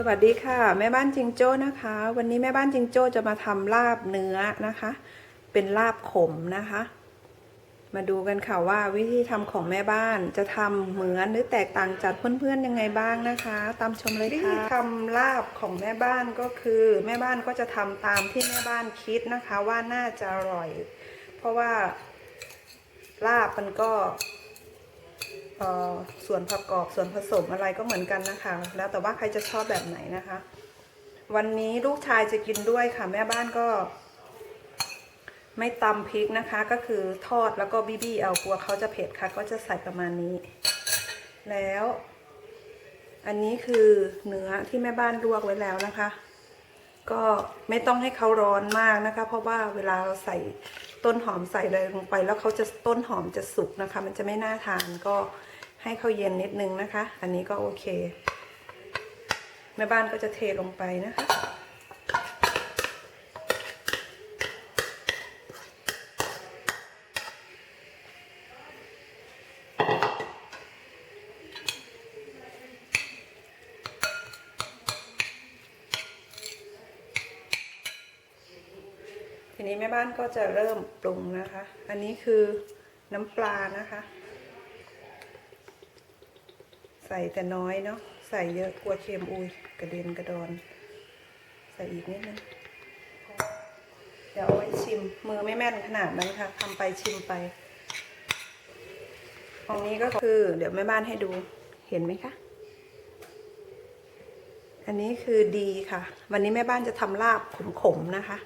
สวัสดีค่ะ แม่บ้านจิงโจ้นะคะ วันนี้แม่บ้านจิงโจ้จะมาทำลาบเนื้อนะคะ เป็นลาบขมนะคะ มาดูกันค่ะว่าวิธีทำของแม่บ้านจะทำเหมือนหรือแตกต่างจากเพื่อนๆยังไงบ้างนะคะ ตามชมเลยค่ะวิธีทำลาบของแม่บ้านก็คือ แม่บ้านก็จะทำตามที่แม่บ้านคิดนะคะว่าน่าจะอร่อย เพราะว่าลาบมันก็ ออส่วนประกอบส่วนผสมอะไรก็เหมือนกันนะคะ แล้วแต่ว่าใครจะชอบแบบไหนนะคะ วันนี้ลูกชายจะกินด้วยค่ะ แม่บ้านก็ ไม่ตำพริกนะคะ ก็คือทอดแล้วก็บี้บี้เอากลัวเขาจะเผ็ดค่ะ ก็จะใส่ประมาณนี้ แล้ว อันนี้คือเนื้อที่แม่บ้านลวกไว้แล้วนะคะ ก็ไม่ต้องให้เขาร้อนมากนะคะ เพราะว่าเวลาเราใส่ต้นหอมใส่อะไรลงไป แล้วเขาจะต้นหอมจะสุกนะคะ มันจะไม่น่าทานก็ ให้เขาเย็นนิดนึงนะคะ อันนี้ก็โอเค แม่บ้านก็จะเทลงไปนะคะทีนี้แม่บ้านก็จะเริ่มปรุงนะคะ อันนี้คือน้ำปลานะคะ ใส่แต่น้อยเนาะใส่เยอะกลัวเค็มอุ้ยกระเด็นกระดอน ใส่อีกนิดนึงเดี๋ยวเอาไว้ชิมมือไม่แม่นขนาดนั้นค่ะทำไปชิมไปของนี้ก็คือ เดี๋ยวแม่บ้านให้ดูเห็นไหมคะ อันนี้คือดีค่ะ วันนี้แม่บ้านจะทำลาบขมๆนะคะ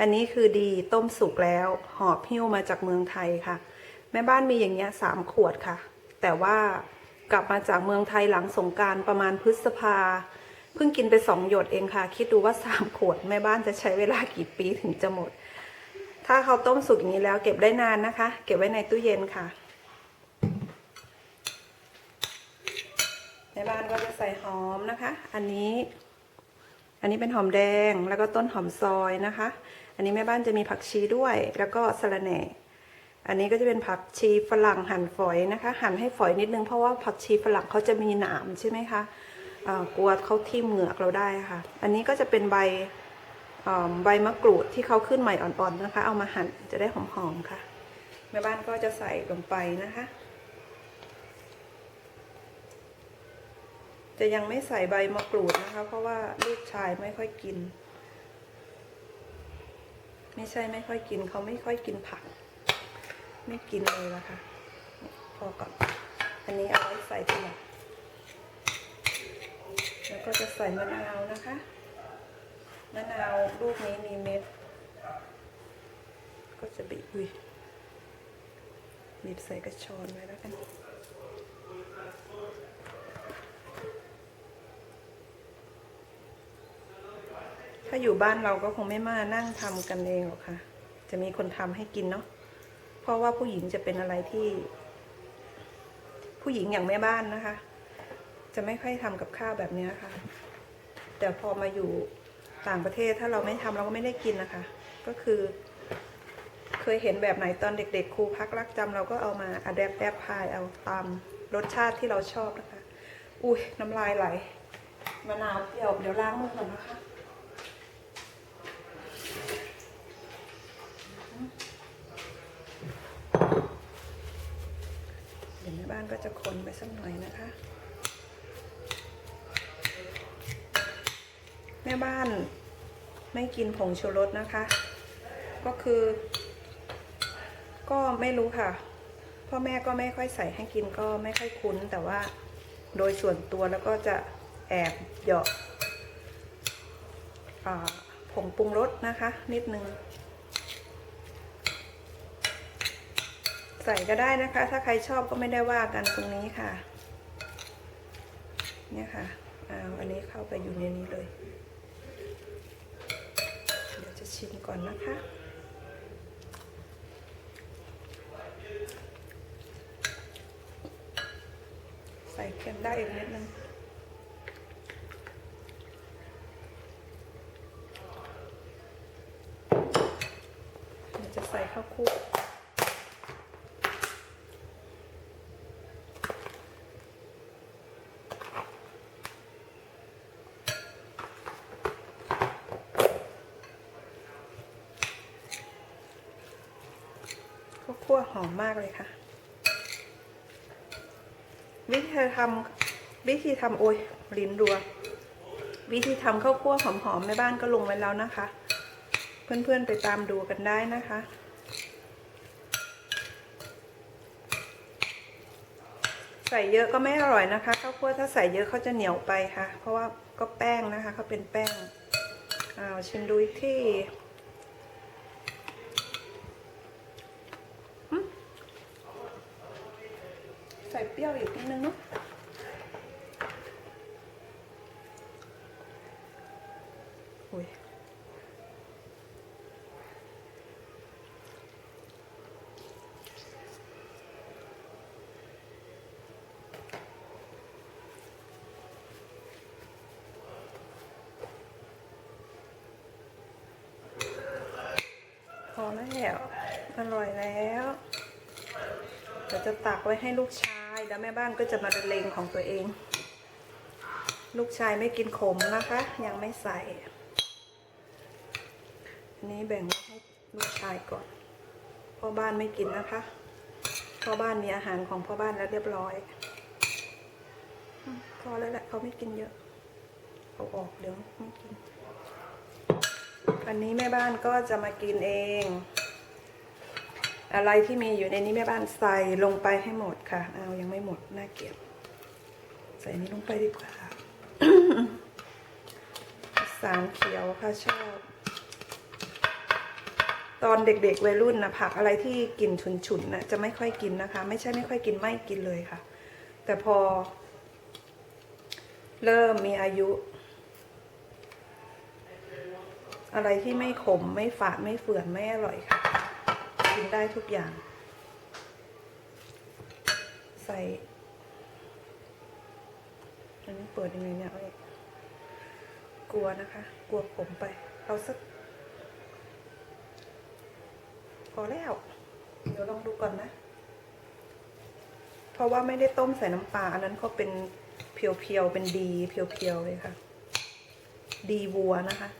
อันนี้คือดีต้มสุกแล้วหอบหิ้วมาจากเมืองไทยค่ะ แม่บ้านมีอย่างเงี้ยสามขวดค่ะ แต่ว่า กลับมาจากเมืองไทยหลังสงกรารประมาณพฤษภา เพิ่งกินไปสองหยดเองค่ะ คิดดูว่าสามขวดแม่บ้านจะใช้เวลากี่ปีถึงจะหมด ถ้าเขาต้มสุกอย่างนี้แล้วเก็บได้นานนะคะ เก็บไว้ในตู้เย็นค่ะแม่บ้านก็จะใส่หอมนะคะ อันนี้ อันนี้เป็นหอมแดงแล้วก็ต้นหอมซอยนะคะ อันนี้แม่บ้านจะมีผักชีด้วย แล้วก็สะระแหน่ อันนี้ก็จะเป็นผักชีฝรั่งหั่นฝอยนะคะ หั่นให้ฝอยนิดนึงเพราะว่าผักชีฝรั่งเขาจะมีหนามใช่ไหมคะกลัวเขาทิ่มเหงือกเราได้ค่ะ อันนี้ก็จะเป็นใบใบมะกรูดที่เขาขึ้นใหม่อ่อนๆนะคะ เอามาหั่นจะได้หอมๆค่ะ แม่บ้านก็จะใส่ลงไปนะคะ จะยังไม่ใส่ใบมะกรูดนะคะ เพราะว่าลูกชายไม่ค่อยกิน ไม่ใช่ไม่ค่อยกินเขาไม่ค่อยกินผัก ไม่กินเลยละค่ะพอก่อนอันนี้เอาไว้ใส่ทีหลังแล้วก็จะใส่มะนาวนะคะมะนาวลูกนี้มีเม็ด ก็จะบีบอุ้ยบีบใส่กระชอนไว้แล้วกันถ้าอยู่บ้านเราก็คงไม่มานั่งทำกันเองหรอกค่ะ จะมีคนทำให้กินเนาะ ราะว่าผู้หญิงจะเป็นอะไรที่ ผู้หญิงอย่างแม่บ้านนะคะ จะไม่ค่อยทำกับข้าวแบบนี้ค่ะ แต่พอมาอยู่ต่างประเทศถ้าเราไม่ทำเราก็ไม่ได้กินนะคะ ก็คือ เคยเห็นแบบไหนตอนเด็ก ๆ ครูพักรักจำเราก็เอามาอัดแอปแอปพายเอาตามรสชาติที่เราชอบนะคะ อุ้ยน้ำลายไหลมะนาวเปรี้ยวเดี๋ยวล้างมือก่อนนะคะ เดี๋ยวแม่บ้าน ก็จะคนไปสักหน่อยนะคะ แม่บ้านไม่กินผงชูรสนะคะ ก็คือ ก็ไม่รู้ค่ะ พ่อแม่ก็ไม่ค่อยใส่ให้กินก็ไม่ค่อยคุ้น แต่ว่าโดยส่วนตัวแล้วก็จะแอบเหยาะอ่าผงปรุงรสนะคะ นิดนึง ใส่ก็ได้นะคะ ถ้าใครชอบก็ไม่ได้ว่ากันตรงนี้ค่ะ เนี่ยค่ะเอาอันนี้เข้าไปอยู่ในนี้เลย เดี๋ยวจะชิมก่อนนะคะใส่เค็มได้อีกนิดนึง เดี๋ยวจะใส่ข้าวคลุก คั่วหอมมากเลยค่ะ วิธีทำวิธีทำโอ้ยลิ้นรัว วิธีทำข้าวคั่วหอมๆแม่บ้านก็ลงไว้แล้วนะคะ เพื่อนๆไปตามดูกันได้นะคะใส่เยอะก็ไม่อร่อยนะคะข้าวคั่วถ้าใส่เยอะเขาจะเหนียวไปค่ะ เพราะว่าก็แป้งนะคะเขาเป็นแป้งอ้าวชิมดูอีกที่อืม ใส่เปรี้ยวอีกนิดนึงเนาะอุ้ยพอแล้ว อร่อยแล้ว เดี๋ยวจะตักไว้ให้ลูกชาย แล้วแม่บ้านก็จะมาเลงของตัวเอง ลูกชายไม่กินขมนะคะ ยังไม่ใส่อันนี้แบ่งให้ลูกชายก่อน พ่อบ้านไม่กินนะคะ พ่อบ้านมีอาหารของพ่อบ้านแล้วเรียบร้อยพอแล้วแหละเขาไม่กินเยอะเอาออกเดี๋ยวไม่กินอันนี้แม่บ้านก็จะมากินเอง อะไรที่มีอยู่ในนี้แม่บ้านใส่ลงไปให้หมดค่ะ เอายังไม่หมดน่าเกลียดใส่นี้ลงไปดีกว่า สารเขียวค่ะชอบ ตอนเด็กๆวัยรุ่นนะผักอะไรที่กลิ่นฉุนๆนะจะไม่ค่อยกินนะคะ ไม่ใช่ไม่ค่อยกินไม่กินเลยค่ะ แต่พอ เริ่มมีอายุอะไรที่ไม่ขมไม่ฝาดไม่เฟื่อนไม่อร่อยค่ะ กินได้ทุกอย่าง ใส่อันนี้เปิดยังไงเนี่ยกกลัวนะคะ กลัวผมไป เอาสัก พอแล้ว เดี๋ยวลองดูก่อนนะ เพราะว่าไม่ได้ต้มใส่น้ำปลา อันนั้นก็เป็นเพียวๆ เป็นดีเพียวๆ เลยค่ะ ดีวัวนะคะ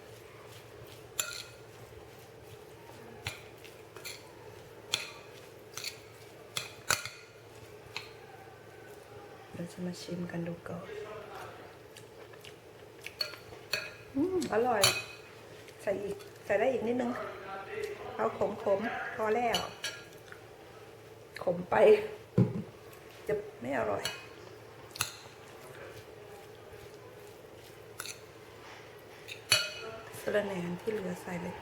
เดี๋ยว จะมาชิมกันดูก่อนอืมอร่อย ใส่อีก ใส่ได้อีกนิดนึง เอาขมขมๆพอแล้ว ขมไป จะไม่อร่อยสะระแหนที่เหลือใส่เลย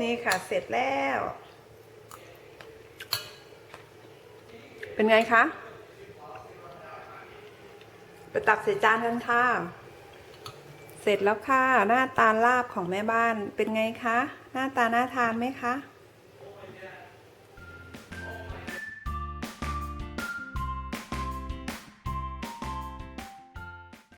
นี่ค่ะเสร็จแล้ว เป็นไงคะ ไปตักใส่จานกันค่ะเสร็จแล้วค่ะ หน้าตาลาบของแม่บ้านเป็นไงคะ หน้าตาน่าทานไหมคะ